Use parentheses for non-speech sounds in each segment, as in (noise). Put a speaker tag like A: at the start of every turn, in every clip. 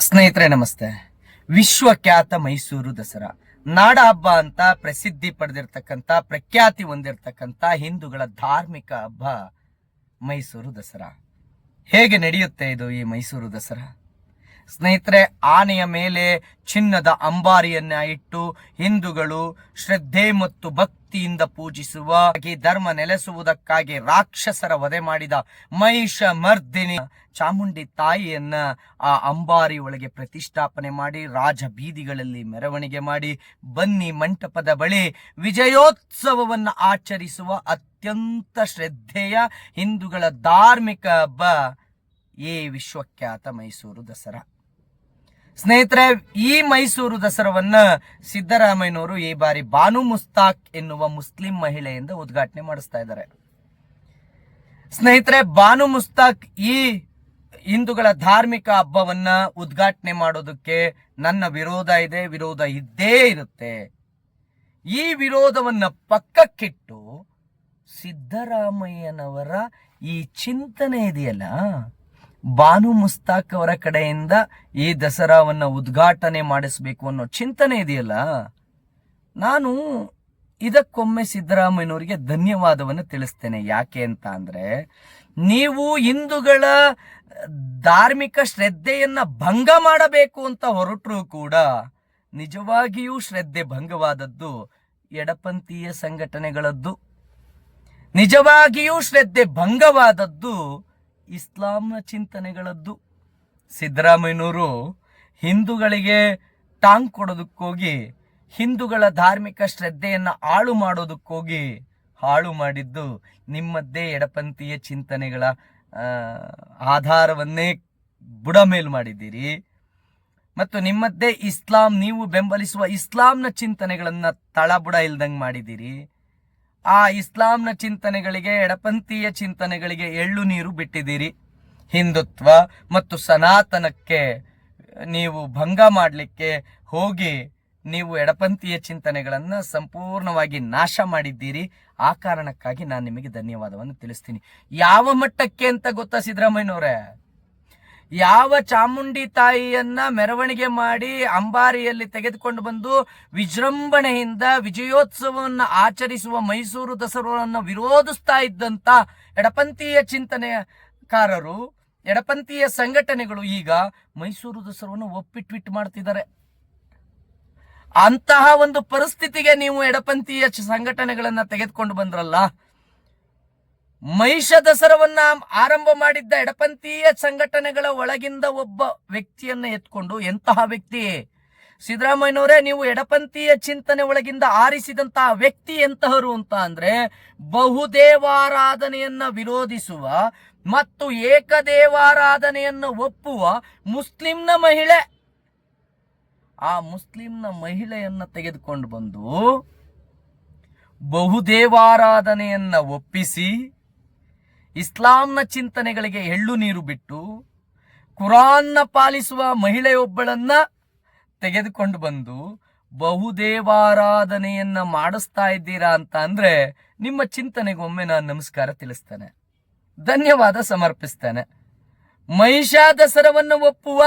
A: ಸ್ನೇಹಿತರೆ, ನಮಸ್ತೆ. ವಿಶ್ವಖ್ಯಾತ ಮೈಸೂರು ದಸರಾ. ನಾಡ ಹಬ್ಬ ಅಂತ ಪ್ರಸಿದ್ಧಿ ಪಡೆದಿರ್ತಕ್ಕಂಥ, ಪ್ರಖ್ಯಾತಿ ಹೊಂದಿರತಕ್ಕಂಥ ಹಿಂದೂಗಳ ಧಾರ್ಮಿಕ ಹಬ್ಬ ಮೈಸೂರು ದಸರಾ. ಹೇಗೆ ನಡೆಯುತ್ತೆ ಇದು ಈ ಮೈಸೂರು ದಸರಾ? ಸ್ನೇಹಿತರೆ, ಆನೆಯ ಮೇಲೆ ಚಿನ್ನದ ಅಂಬಾರಿಯನ್ನ ಇಟ್ಟು ಹಿಂದೂಗಳು ಶ್ರದ್ಧೆ ಮತ್ತು ಭಕ್ತಿಯಿಂದ ಪೂಜಿಸುವ ಧರ್ಮ ನೆಲೆಸುವುದಕ್ಕಾಗಿ ರಾಕ್ಷಸರ ವಧೆ ಮಾಡಿದ ಮಹಿಷ ಮರ್ದಿನಿ ಚಾಮುಂಡಿ ತಾಯಿಯನ್ನ ಆ ಅಂಬಾರಿ ಒಳಗೆ ಪ್ರತಿಷ್ಠಾಪನೆ ಮಾಡಿ, ರಾಜ ಬೀದಿಗಳಲ್ಲಿ ಮೆರವಣಿಗೆ ಮಾಡಿ, ಬನ್ನಿ ಮಂಟಪದ ಬಳಿ ವಿಜಯೋತ್ಸವವನ್ನು ಆಚರಿಸುವ ಅತ್ಯಂತ ಶ್ರದ್ಧೆಯ ಹಿಂದೂಗಳ ಧಾರ್ಮಿಕ ಹಬ್ಬ ಈ ವಿಶ್ವಖ್ಯಾತ ಮೈಸೂರು ದಸರಾ. ಸ್ನೇಹಿತರೆ, ಈ ಮೈಸೂರು ದಸರಾವನ್ನ ಸಿದ್ದರಾಮಯ್ಯನವರು ಈ ಬಾರಿ ಬಾನು ಮುಸ್ತಾಕ್ ಎನ್ನುವ ಮುಸ್ಲಿಂ ಮಹಿಳೆಯಿಂದ ಉದ್ಘಾಟನೆ ಮಾಡಿಸ್ತಾ ಇದ್ದಾರೆ. ಸ್ನೇಹಿತರೆ, ಬಾನು ಮುಸ್ತಾಕ್ ಈ ಹಿಂದೂಗಳ ಧಾರ್ಮಿಕ ಹಬ್ಬವನ್ನ ಉದ್ಘಾಟನೆ ಮಾಡೋದಕ್ಕೆ ನನ್ನ ವಿರೋಧ ಇದೆ, ವಿರೋಧ ಇದ್ದೇ ಇರುತ್ತೆ. ಈ ವಿರೋಧವನ್ನ ಪಕ್ಕಕ್ಕಿಟ್ಟು ಸಿದ್ದರಾಮಯ್ಯನವರ ಈ ಚಿಂತನೆ ಇದೆಯಲ್ಲ? ಬಾನು ಮುಸ್ತಾಕ್ ಅವರ ಕಡೆಯಿಂದ ಈ ದಸರಾವನ್ನ ಉದ್ಘಾಟನೆ ಮಾಡಿಸಬೇಕು ಅನ್ನೋ ಚಿಂತನೆ ಇದೆಯಲ್ಲ? ನಾನು ಇದಕ್ಕೊಮ್ಮೆ ಸಿದ್ದರಾಮಯ್ಯನವರಿಗೆ ಧನ್ಯವಾದವನ್ನು ತಿಳಿಸ್ತೇನೆ. ಯಾಕೆ ಅಂತ ಅಂದರೆ, ನೀವು ಹಿಂದೂಗಳ ಧಾರ್ಮಿಕ ಶ್ರದ್ಧೆಯನ್ನ ಭಂಗ ಮಾಡಬೇಕು ಅಂತ ಹೊರಟರೂ ಕೂಡ ನಿಜವಾಗಿಯೂ ಶ್ರದ್ಧೆ ಭಂಗವಾದದ್ದು ಎಡಪಂಥೀಯ ಸಂಘಟನೆಗಳದ್ದು. ನಿಜವಾಗಿಯೂ ಶ್ರದ್ಧೆ ಭಂಗವಾದದ್ದು ಇಸ್ಲಾಂನ ಚಿಂತನೆಗಳದ್ದು. ಸಿದ್ದರಾಮಯ್ಯನವರು ಹಿಂದೂಗಳಿಗೆ ಟಾಂಗ್ ಕೊಡೋದಕ್ಕೋಗಿ, ಹಿಂದೂಗಳ ಧಾರ್ಮಿಕ ಶ್ರದ್ಧೆಯನ್ನು ಹಾಳು ಮಾಡೋದಕ್ಕೋಗಿ ಹಾಳು ಮಾಡಿದ್ದು ನಿಮ್ಮದ್ದೇ ಎಡಪಂಥೀಯ ಚಿಂತನೆಗಳ ಆಧಾರವನ್ನೇ ಬುಡ ಬುಡಮೇಲು ಮಾಡಿದ್ದೀರಿ. ಮತ್ತು ನಿಮ್ಮದ್ದೇ ಇಸ್ಲಾಂ, ನೀವು ಬೆಂಬಲಿಸುವ ಇಸ್ಲಾಂನ ಚಿಂತನೆಗಳನ್ನ ತಳಬುಡ ಇಲ್ದಂಗೆ ಮಾಡಿದ್ದೀರಿ. ಆ ಇಸ್ಲಾಂನ ಚಿಂತನೆಗಳಿಗೆ, ಎಡಪಂಥೀಯ ಚಿಂತನೆಗಳಿಗೆ ಎಳ್ಳು ನೀರು ಬಿಟ್ಟಿದ್ದೀರಿ. ಹಿಂದುತ್ವ ಮತ್ತು ಸನಾತನಕ್ಕೆ ನೀವು ಭಂಗ ಮಾಡಲಿಕ್ಕೆ ಹೋಗಿ ನೀವು ಎಡಪಂಥೀಯ ಚಿಂತನೆಗಳನ್ನು ಸಂಪೂರ್ಣವಾಗಿ ನಾಶ ಮಾಡಿದ್ದೀರಿ. ಆ ಕಾರಣಕ್ಕಾಗಿ ನಾನು ನಿಮಗೆ ಧನ್ಯವಾದವನ್ನು ತಿಳಿಸ್ತೀನಿ. ಯಾವ ಮಟ್ಟಕ್ಕೆ ಅಂತ ಗೊತ್ತಾ ಸಿದ್ದರಾಮಯ್ಯನವರೇ? ಯಾವ ಚಾಮುಂಡಿ ತಾಯಿಯನ್ನ ಮೆರವಣಿಗೆ ಮಾಡಿ ಅಂಬಾರಿಯಲ್ಲಿ ತೆಗೆದುಕೊಂಡು ಬಂದು ವಿಜೃಂಭಣೆಯಿಂದ ವಿಜಯೋತ್ಸವವನ್ನು ಆಚರಿಸುವ ಮೈಸೂರು ದಸರಾವನ್ನು ವಿರೋಧಿಸ್ತಾ ಇದ್ದಂತ ಎಡಪಂಥೀಯ ಚಿಂತನೆಕಾರರು, ಎಡಪಂಥೀಯ ಸಂಘಟನೆಗಳು ಈಗ ಮೈಸೂರು ದಸರನ್ನು ಒಪ್ಪಿ ಟ್ವಿಟ್ ಮಾಡ್ತಿದ್ದಾರೆ. ಅಂತಹ ಒಂದು ಪರಿಸ್ಥಿತಿಗೆ ನೀವು ಎಡಪಂಥೀಯ ಸಂಘಟನೆಗಳನ್ನ ತೆಗೆದುಕೊಂಡು ಬಂದ್ರಲ್ಲ ಮಹಿಷ ದಸರವನ್ನ ಆರಂಭ ಮಾಡಿದ್ದ ಎಡಪಂಥೀಯ ಸಂಘಟನೆಗಳ ಒಳಗಿಂದ ಒಬ್ಬ ವ್ಯಕ್ತಿಯನ್ನ ಎತ್ಕೊಂಡು, ಎಂತಹ ವ್ಯಕ್ತಿ? ಸಿದ್ದರಾಮಯ್ಯನವರೇ, ನೀವು ಎಡಪಂಥೀಯ ಚಿಂತನೆ ಒಳಗಿಂದ ಆರಿಸಿದಂತಹ ವ್ಯಕ್ತಿ ಎಂತಹರು ಅಂತ ಅಂದ್ರೆ, ಬಹುದೇವಾರಾಧನೆಯನ್ನ ವಿರೋಧಿಸುವ ಮತ್ತು ಏಕದೇವಾರಾಧನೆಯನ್ನ ಒಪ್ಪುವ ಮುಸ್ಲಿಂನ ಮಹಿಳೆ. ಆ ಮುಸ್ಲಿಂನ ಮಹಿಳೆಯನ್ನ ತೆಗೆದುಕೊಂಡು ಬಂದು ಬಹುದೇವಾರಾಧನೆಯನ್ನ ಒಪ್ಪಿಸಿ ಇಸ್ಲಾಂನ ಚಿಂತನೆಗಳಿಗೆ ಎಳ್ಳು ನೀರು ಬಿಟ್ಟು ಕುರಾನ್ನ ಪಾಲಿಸುವ ಮಹಿಳೆಯೊಬ್ಬಳನ್ನ ತೆಗೆದುಕೊಂಡು ಬಂದು ಬಹುದೇವಾರಾಧನೆಯನ್ನ ಮಾಡಿಸ್ತಾ ಇದ್ದೀರಾ ಅಂತ ಅಂದ್ರೆ ನಿಮ್ಮ ಚಿಂತನೆಗೊಮ್ಮೆ ನಾನು ನಮಸ್ಕಾರ ತಿಳಿಸ್ತೇನೆ. ಧನ್ಯವಾದ ಸಮರ್ಪಿಸ್ತೇನೆ. ಮಹಿಷಾದಸರವನ್ನು ಒಪ್ಪುವ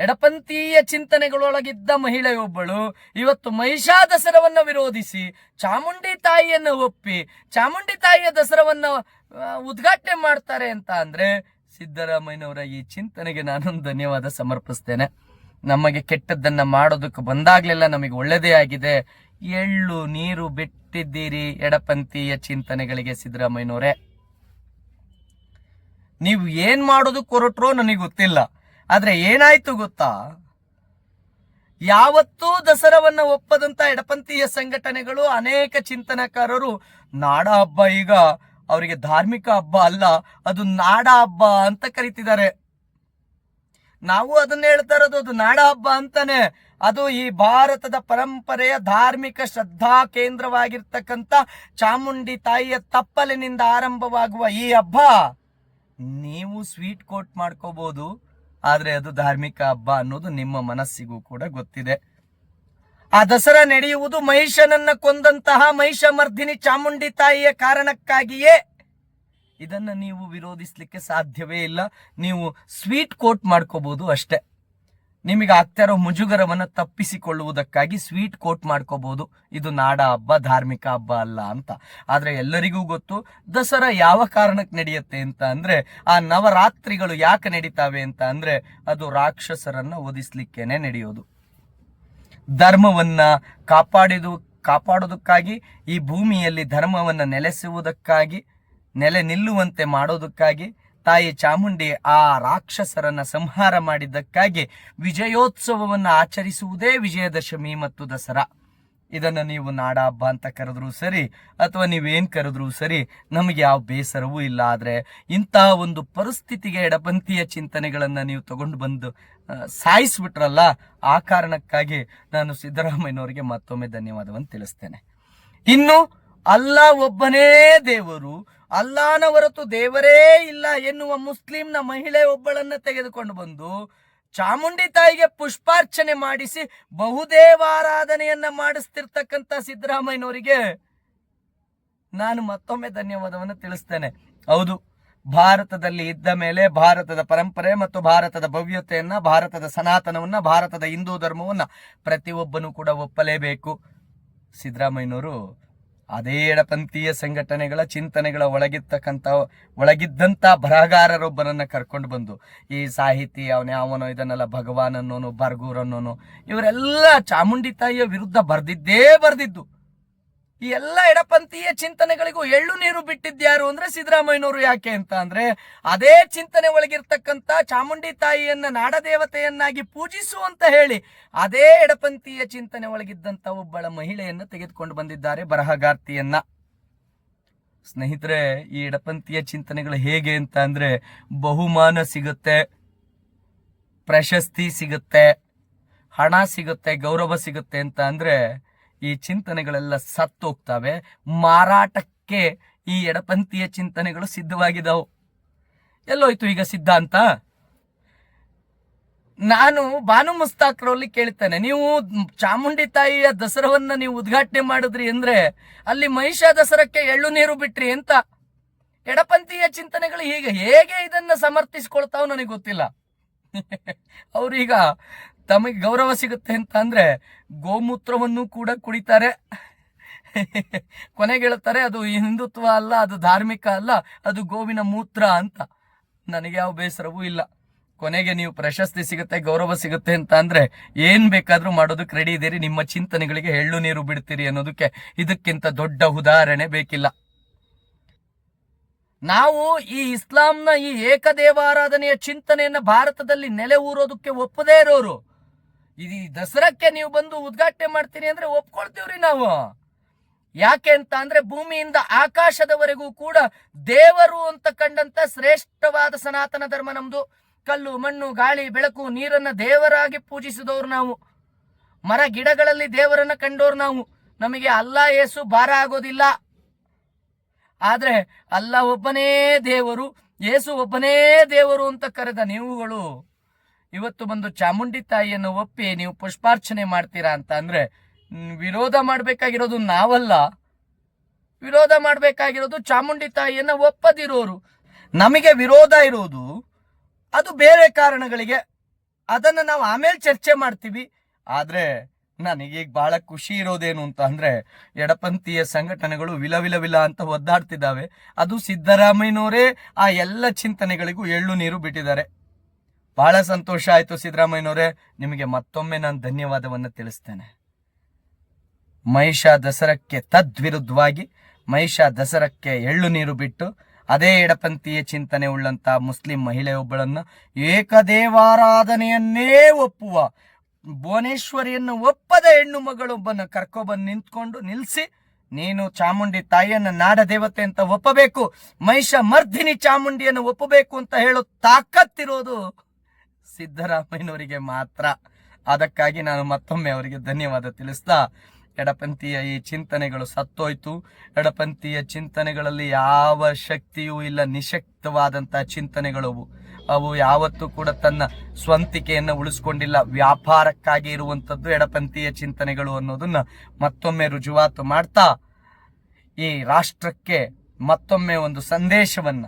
A: ಎಡಪಂಥೀಯ ಚಿಂತನೆಗಳೊಳಗಿದ್ದ ಮಹಿಳೆಯೊಬ್ಬಳು ಇವತ್ತು ಮಹಿಷಾ ದಸರವನ್ನು ವಿರೋಧಿಸಿ ಚಾಮುಂಡಿ ತಾಯಿಯನ್ನು ಒಪ್ಪಿ ಚಾಮುಂಡಿ ತಾಯಿಯ ದಸರವನ್ನು ಉದ್ಘಾಟನೆ ಮಾಡ್ತಾರೆ ಅಂತ ಅಂದ್ರೆ ಸಿದ್ದರಾಮಯ್ಯನವರ ಈ ಚಿಂತನೆಗೆ ನಾನು ಧನ್ಯವಾದ ಸಮರ್ಪಿಸ್ತೇನೆ. ನಮಗೆ ಕೆಟ್ಟದ್ದನ್ನ ಮಾಡೋದಕ್ಕೆ ಬಂದಾಗ್ಲೆಲ್ಲ ನಮಗೆ ಒಳ್ಳೆಯದೇ ಆಗಿದೆ. ಎಳ್ಳು ನೀರು ಬಿಟ್ಟಿದ್ದೀರಿ ಎಡಪಂಥೀಯ ಚಿಂತನೆಗಳಿಗೆ ಸಿದ್ದರಾಮಯ್ಯನವರೇ. ನೀವು ಏನ್ ಮಾಡೋದಕ್ಕೆ ಹೊರಟ್ರೋ ನನಗೆ ಗೊತ್ತಿಲ್ಲ. ಆದ್ರೆ ಏನಾಯ್ತು ಗೊತ್ತಾ? ಯಾವತ್ತೂ ದಸರಾವನ್ನ ಒಪ್ಪದಂತ ಎಡಪಂಥೀಯ ಸಂಘಟನೆಗಳು ಅನೇಕ ಚಿಂತನಕಾರರು, ನಾಡ ಹಬ್ಬ ಈಗ ಅವರಿಗೆ ಧಾರ್ಮಿಕ ಹಬ್ಬ ಅಲ್ಲ, ಅದು ನಾಡ ಹಬ್ಬ ಅಂತ ಕರಿತಿದ್ದಾರೆ. ನಾವು ಅದನ್ನ ಹೇಳ್ತಾ ಇರೋದು, ಅದು ನಾಡ ಹಬ್ಬ ಅಂತಾನೆ. ಅದು ಈ ಭಾರತದ ಪರಂಪರೆಯ ಧಾರ್ಮಿಕ ಶ್ರದ್ಧಾ ಕೇಂದ್ರವಾಗಿರ್ತಕ್ಕಂಥ ಚಾಮುಂಡಿ ತಾಯಿಯ ತಪ್ಪಲಿನಿಂದ ಆರಂಭವಾಗುವ ಈ ಹಬ್ಬ, ನೀವು ಸ್ವೀಟ್ ಕೋಟ್ ಮಾಡ್ಕೋಬಹುದು ಆದ್ರೆ ಅದು ಧಾರ್ಮಿಕ ಹಬ್ಬ ಅನ್ನೋದು ನಿಮ್ಮ ಮನಸ್ಸಿಗೂ ಕೂಡ ಗೊತ್ತಿದೆ. ಆ ದಸರಾ ನಡೆಯುವುದು ಮಹಿಷನನ್ನ ಕೊಂದಂತಹ ಮಹಿಷ ಮರ್ದಿನಿ ಚಾಮುಂಡಿ ತಾಯಿಯ ಕಾರಣಕ್ಕಾಗಿಯೇ. ಇದನ್ನ ನೀವು ವಿರೋಧಿಸಲಿಕ್ಕೆ ಸಾಧ್ಯವೇ ಇಲ್ಲ. ನೀವು ಸ್ವೀಟ್ ಕೋಟ್ ಮಾಡ್ಕೋಬಹುದು ಅಷ್ಟೇ. ನಿಮಗೆ ಆಗ್ತಾ ಮುಜುಗರವನ್ನು ಮುಜುಗರವನ್ನ ತಪ್ಪಿಸಿಕೊಳ್ಳುವುದಕ್ಕಾಗಿ ಸ್ವೀಟ್ ಕೋಟ್ ಮಾಡ್ಕೋಬಹುದು ಇದು ನಾಡ ಹಬ್ಬ, ಧಾರ್ಮಿಕ ಹಬ್ಬ ಅಲ್ಲ ಅಂತ. ಆದರೆ ಎಲ್ಲರಿಗೂ ಗೊತ್ತು, ದಸರಾ ಯಾವ ಕಾರಣಕ್ಕೆ ನಡೆಯುತ್ತೆ ಅಂತ ಅಂದ್ರೆ, ಆ ನವರಾತ್ರಿಗಳು ಯಾಕೆ ನಡೀತಾವೆ ಅಂತ ಅಂದ್ರೆ, ಅದು ರಾಕ್ಷಸರನ್ನು ಓದಿಸ್ಲಿಕ್ಕೇನೆ ನಡೆಯೋದು. ಧರ್ಮವನ್ನ ಕಾಪಾಡಿದು, ಕಾಪಾಡೋದಕ್ಕಾಗಿ, ಈ ಭೂಮಿಯಲ್ಲಿ ಧರ್ಮವನ್ನ ನೆಲೆಸುವುದಕ್ಕಾಗಿ, ನೆಲೆ ನಿಲ್ಲುವಂತೆ ಮಾಡೋದಕ್ಕಾಗಿ ತಾಯಿ ಚಾಮುಂಡಿ ಆ ರಾಕ್ಷಸರನ್ನ ಸಂಹಾರ ಮಾಡಿದ್ದಕ್ಕಾಗಿ ವಿಜಯೋತ್ಸವವನ್ನು ಆಚರಿಸುವುದೇ ವಿಜಯದಶಮಿ ಮತ್ತು ದಸರಾ. ಇದನ್ನ ನೀವು ನಾಡ ಹಬ್ಬ ಅಂತ ಕರೆದ್ರು ಸರಿ ಅಥವಾ ನೀವೇನು ಕರೆದ್ರು ಸರಿ ನಮಗೆ ಯಾವ ಬೇಸರವೂ ಇಲ್ಲ. ಆದ್ರೆ ಇಂತಹ ಒಂದು ಪರಿಸ್ಥಿತಿಗೆ ಎಡಪಂಥೀಯ ಚಿಂತನೆಗಳನ್ನ ನೀವು ತಗೊಂಡು ಬಂದು ಸಾಯಿಸ್ಬಿಟ್ರಲ್ಲ, ಆ ಕಾರಣಕ್ಕಾಗಿ ನಾನು ಸಿದ್ದರಾಮಯ್ಯನವರಿಗೆ ಮತ್ತೊಮ್ಮೆ ಧನ್ಯವಾದವನ್ನು ತಿಳಿಸ್ತೇನೆ. ಇನ್ನು ಅಲ್ಲ ಒಬ್ಬನೇ ದೇವರು ಅಲ್ಲಾನ ಹೊರತು ದೇವರೇ ಇಲ್ಲ ಎನ್ನುವ ಮುಸ್ಲಿಂನ ಮಹಿಳೆ ಒಬ್ಬಳನ್ನ ತೆಗೆದುಕೊಂಡು ಬಂದು ಚಾಮುಂಡಿ ತಾಯಿಗೆ ಪುಷ್ಪಾರ್ಚನೆ ಮಾಡಿಸಿ ಬಹುದೇವಾರಾಧನೆಯನ್ನ ಮಾಡಿಸ್ತಿರ್ತಕ್ಕಂಥ ಸಿದ್ದರಾಮಯ್ಯನವರಿಗೆ ನಾನು ಮತ್ತೊಮ್ಮೆ ಧನ್ಯವಾದವನ್ನು ತಿಳಿಸ್ತೇನೆ. ಹೌದು, ಭಾರತದಲ್ಲಿ ಇದ್ದ ಮೇಲೆ ಭಾರತದ ಪರಂಪರೆ ಮತ್ತು ಭಾರತದ ಭವ್ಯತೆಯನ್ನ, ಭಾರತದ ಸನಾತನವನ್ನ, ಭಾರತದ ಹಿಂದೂ ಧರ್ಮವನ್ನ ಪ್ರತಿಯೊಬ್ಬನು ಕೂಡ ಒಪ್ಪಲೇಬೇಕು. ಸಿದ್ದರಾಮಯ್ಯನವರು ಅದೇ ಎಡಪಂಥೀಯ ಸಂಘಟನೆಗಳ ಚಿಂತನೆಗಳ ಒಳಗಿರ್ತಕ್ಕಂಥ, ಒಳಗಿದ್ದಂಥ ಬರಹಗಾರರೊಬ್ಬರನ್ನು ಕರ್ಕೊಂಡು ಬಂದು, ಈ ಸಾಹಿತಿ ಅವನ, ಅವನು ಇದನ್ನೆಲ್ಲ ಭಗವಾನ್ ಅನ್ನೋನು ಬರ್ಗೂರ್ ಅನ್ನೋನು ಇವರೆಲ್ಲ ಚಾಮುಂಡಿ ತಾಯಿಯ ವಿರುದ್ಧ ಬರ್ದಿದ್ದೇ ಬರ್ದಿದ್ದು. ಈ ಎಲ್ಲ ಎಡಪಂಥೀಯ ಚಿಂತನೆಗಳಿಗೂ ಎಳ್ಳು ನೀರು ಬಿಟ್ಟಿದ್ಯಾರು ಅಂದ್ರೆ ಸಿದ್ದರಾಮಯ್ಯನವರು ಯಾಕೆ ಅಂತ ಅಂದ್ರೆ, ಅದೇ ಚಿಂತನೆ ಒಳಗಿರ್ತಕ್ಕಂಥ ಚಾಮುಂಡಿ ತಾಯಿಯನ್ನ ನಾಡದೇವತೆಯನ್ನಾಗಿ ಪೂಜಿಸು ಅಂತ ಹೇಳಿ ಅದೇ ಎಡಪಂಥೀಯ ಚಿಂತನೆ ಒಳಗಿದ್ದಂತ ಒಬ್ಬಳ ಮಹಿಳೆಯನ್ನು ತೆಗೆದುಕೊಂಡು ಬಂದಿದ್ದಾರೆ ಬರಹಗಾರ್ತಿಯನ್ನ. ಸ್ನೇಹಿತರೆ, ಈ ಎಡಪಂಥೀಯ ಚಿಂತನೆಗಳು ಹೇಗೆ ಅಂತ ಅಂದ್ರೆ ಬಹುಮಾನ ಸಿಗುತ್ತೆ, ಪ್ರಶಸ್ತಿ ಸಿಗುತ್ತೆ, ಹಣ ಸಿಗುತ್ತೆ, ಗೌರವ ಸಿಗುತ್ತೆ ಅಂತ ಅಂದ್ರೆ ಈ ಚಿಂತನೆಗಳೆಲ್ಲ ಸತ್ತೋಗ್ತವೆ ಮಾರಾಟಕ್ಕೆ ಈ ಎಡಪಂಥೀಯ ಚಿಂತನೆಗಳು ಸಿದ್ಧವಾಗಿದ್ದವು ಎಲ್ಲೋಯ್ತು ಈಗ ಸಿದ್ಧಾಂತ? ನಾನು ಬಾನು ಮುಸ್ತಾಕ್ರಲ್ಲಿ ಕೇಳ್ತೇನೆ. ನೀವು ಚಾಮುಂಡಿ ತಾಯಿಯ ದಸರವನ್ನ ನೀವು ಉದ್ಘಾಟನೆ ಮಾಡಿದ್ರಿ ಅಂದ್ರೆ ಅಲ್ಲಿ ಮಹಿಷ ದಸರಕ್ಕೆ ಎಳ್ಳು ನೀರು ಬಿಟ್ರಿ ಅಂತ. ಎಡಪಂಥೀಯ ಚಿಂತನೆಗಳು ಹೀಗೆ ಹೇಗೆ ಇದನ್ನ ಸಮರ್ಥಿಸ್ಕೊಳ್ತಾವ ನನಗೆ ಗೊತ್ತಿಲ್ಲ. (laughs) ಅವ್ರೀಗ ತಮಗೆ ಗೌರವ ಸಿಗುತ್ತೆ ಅಂತ ಅಂದರೆ ಗೋಮೂತ್ರವನ್ನು ಕೂಡ ಕುಡಿತಾರೆ. ಕೊನೆಗೆ ಹೇಳ್ತಾರೆ, ಅದು ಹಿಂದುತ್ವ ಅಲ್ಲ, ಅದು ಧಾರ್ಮಿಕ ಅಲ್ಲ, ಅದು ಗೋವಿನ ಮೂತ್ರ ಅಂತ. ನನಗೆ ಯಾವ ಬೇಸರವೂ ಇಲ್ಲ. ಕೊನೆಗೆ ನೀವು ಪ್ರಶಸ್ತಿ ಸಿಗುತ್ತೆ, ಗೌರವ ಸಿಗುತ್ತೆ ಅಂತ ಅಂದ್ರೆ ಏನ್ ಬೇಕಾದ್ರೂ ಮಾಡೋದಕ್ಕೆ ರೆಡಿ ಇದ್ದೀರಿ, ನಿಮ್ಮ ಚಿಂತನೆಗಳಿಗೆ ಎಳ್ಳು ನೀರು ಬಿಡ್ತೀರಿ ಅನ್ನೋದಕ್ಕೆ ಇದಕ್ಕಿಂತ ದೊಡ್ಡ ಉದಾಹರಣೆ ಬೇಕಿಲ್ಲ. ನಾವು ಈ ಇಸ್ಲಾಂನ ಈ ಏಕದೇವಾರಾಧನೆಯ ಚಿಂತನೆಯನ್ನ ಭಾರತದಲ್ಲಿ ನೆಲೆ ಊರೋದಕ್ಕೆ ಒಪ್ಪದೇ ಇರೋರು. ಇದು ದಸರಾಕ್ಕೆ ನೀವು ಬಂದು ಉದ್ಘಾಟನೆ ಮಾಡ್ತೀನಿ ಅಂದ್ರೆ ಒಪ್ಕೊಳ್ತೀವ್ರಿ ನಾವು. ಯಾಕೆ ಅಂತ ಅಂದ್ರೆ ಭೂಮಿಯಿಂದ ಆಕಾಶದವರೆಗೂ ಕೂಡ ದೇವರು ಅಂತ ಕಂಡಂತ ಶ್ರೇಷ್ಠವಾದ ಸನಾತನ ಧರ್ಮ ನಮ್ದು. ಕಲ್ಲು, ಮಣ್ಣು, ಗಾಳಿ, ಬೆಳಕು, ನೀರನ್ನ ದೇವರಾಗಿ ಪೂಜಿಸಿದವರು ನಾವು. ಮರ, ಗಿಡಗಳಲ್ಲಿ ದೇವರನ್ನ ಕಂಡೋರು ನಾವು. ನಮಗೆ ಅಲ್ಲ ಏಸು, ಭಾರ ಆಗೋದಿಲ್ಲ. ಆದ್ರೆ ಅಲ್ಲ ಒಬ್ಬನೇ ದೇವರು, ಏಸು ಒಬ್ಬನೇ ದೇವರು ಅಂತ ಕರೆದ ನೀವುಗಳು. ಇವತ್ತು ಬಂದು ಚಾಮುಂಡಿ ತಾಯಿಯನ್ನು ಒಪ್ಪಿ ನೀವು ಪುಷ್ಪಾರ್ಚನೆ ಮಾಡ್ತೀರಾ ಅಂತ ಅಂದ್ರೆ ವಿರೋಧ ಮಾಡಬೇಕಾಗಿರೋದು ನಾವಲ್ಲ. ವಿರೋಧ ಮಾಡಬೇಕಾಗಿರೋದು ಚಾಮುಂಡಿ ತಾಯಿಯನ್ನು ಒಪ್ಪದಿರೋರು. ನಮಗೆ ವಿರೋಧ ಇರೋದು, ಅದು ಬೇರೆ ಕಾರಣಗಳಿಗೆ ಅದನ್ನು ನಾವು ಆಮೇಲೆ ಚರ್ಚೆ ಮಾಡ್ತೀವಿ. ಆದ್ರೆ ನನಗೀಗ ಬಹಳ ಖುಷಿ ಇರೋದೇನು ಅಂತ ಅಂದರೆ, ಎಡಪಂಥೀಯ ಸಂಘಟನೆಗಳು ವಿಲ ವಿಲ ಅಂತ ಒದ್ದಾಡ್ತಿದ್ದಾವೆ. ಅದು ಸಿದ್ದರಾಮಯ್ಯನವರೇ ಆ ಎಲ್ಲ ಚಿಂತನೆಗಳಿಗೂ ಎಳ್ಳು ನೀರು ಬಿಟ್ಟಿದ್ದಾರೆ. ಬಹಳ ಸಂತೋಷ ಆಯಿತು ಸಿದ್ದರಾಮಯ್ಯನವರೇ. ನಿಮಗೆ ಮತ್ತೊಮ್ಮೆ ನಾನು ಧನ್ಯವಾದವನ್ನು ತಿಳಿಸ್ತೇನೆ. ಮಹಿಷ ದಸರಕ್ಕೆ ತದ್ವಿರುದ್ಧವಾಗಿ, ಮಹಿಷ ದಸರಕ್ಕೆ ಎಳ್ಳು ನೀರು ಬಿಟ್ಟು, ಅದೇ ಎಡಪಂಥೀಯ ಚಿಂತನೆ ಉಳ್ಳಂತ ಮುಸ್ಲಿಂ ಮಹಿಳೆಯೊಬ್ಬಳನ್ನು ಏಕದೇವಾರಾಧನೆಯನ್ನೇ ಒಪ್ಪುವ, ಭುವನೇಶ್ವರಿಯನ್ನು ಒಪ್ಪದ ಹೆಣ್ಣು ಮಗಳೊಬ್ಬನ ಕರ್ಕೊಬಂದು ನಿಂತ್ಕೊಂಡು ನಿಲ್ಸಿ, ನೀನು ಚಾಮುಂಡಿ ತಾಯಿಯನ್ನು ನಾಡ ದೇವತೆ ಅಂತ ಒಪ್ಪಬೇಕು, ಮಹಿಷ ಮರ್ಧಿನಿ ಚಾಮುಂಡಿಯನ್ನು ಒಪ್ಪಬೇಕು ಅಂತ ಹೇಳೋ ತಾಕತ್ತಿರೋದು ಸಿದ್ದರಾಮಯ್ಯನವರಿಗೆ ಮಾತ್ರ. ಅದಕ್ಕಾಗಿ ನಾನು ಮತ್ತೊಮ್ಮೆ ಅವರಿಗೆ ಧನ್ಯವಾದ ತಿಳಿಸ್ತಾ, ಎಡಪಂಥೀಯ ಈ ಚಿಂತನೆಗಳು ಸತ್ತೋಯ್ತು. ಎಡಪಂಥೀಯ ಚಿಂತನೆಗಳಲ್ಲಿ ಯಾವ ಶಕ್ತಿಯೂ ಇಲ್ಲ ನಿಶಕ್ತವಾದಂತಹ ಚಿಂತನೆಗಳು ಅವು. ಅವು ಯಾವತ್ತೂ ಕೂಡ ತನ್ನ ಸ್ವಂತಿಕೆಯನ್ನು ಉಳಿಸ್ಕೊಂಡಿಲ್ಲ. ವ್ಯಾಪಾರಕ್ಕಾಗಿ ಇರುವಂಥದ್ದು ಎಡಪಂಥೀಯ ಚಿಂತನೆಗಳು ಅನ್ನೋದನ್ನ ಮತ್ತೊಮ್ಮೆ ರುಜುವಾತು ಮಾಡ್ತಾ, ಈ ರಾಷ್ಟ್ರಕ್ಕೆ ಮತ್ತೊಮ್ಮೆ ಒಂದು ಸಂದೇಶವನ್ನ,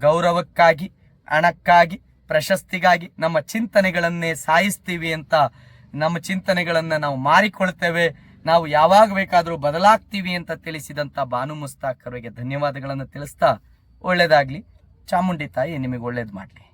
A: ಗೌರವಕ್ಕಾಗಿ, ಹಣಕ್ಕಾಗಿ ಪ್ರಶಸ್ತಿಗಾಗಿ ನಮ್ಮ ಚಿಂತನೆಗಳನ್ನೇ ಸಾಯಿಸ್ತೀವಿ ಅಂತ ನಮ್ಮ ಚಿಂತನೆಗಳನ್ನ ನಾವು ಮಾರಿಕೊಳ್ತೇವೆ. ನಾವು ಯಾವಾಗ ಬೇಕಾದರೂ ಬದಲಾಗ್ತೀವಿ ಅಂತ ತಿಳಿಸಿದಂತ ಬಾನು ಮುಸ್ತಾಕ್ ಅವರಿಗೆ ಧನ್ಯವಾದಗಳನ್ನು ತಿಳಿಸ್ತಾ ಒಳ್ಳೇದಾಗ್ಲಿ. ಚಾಮುಂಡಿ ತಾಯಿ, ನಿಮಗೆ ಒಳ್ಳೇದು ಮಾಡಲಿ.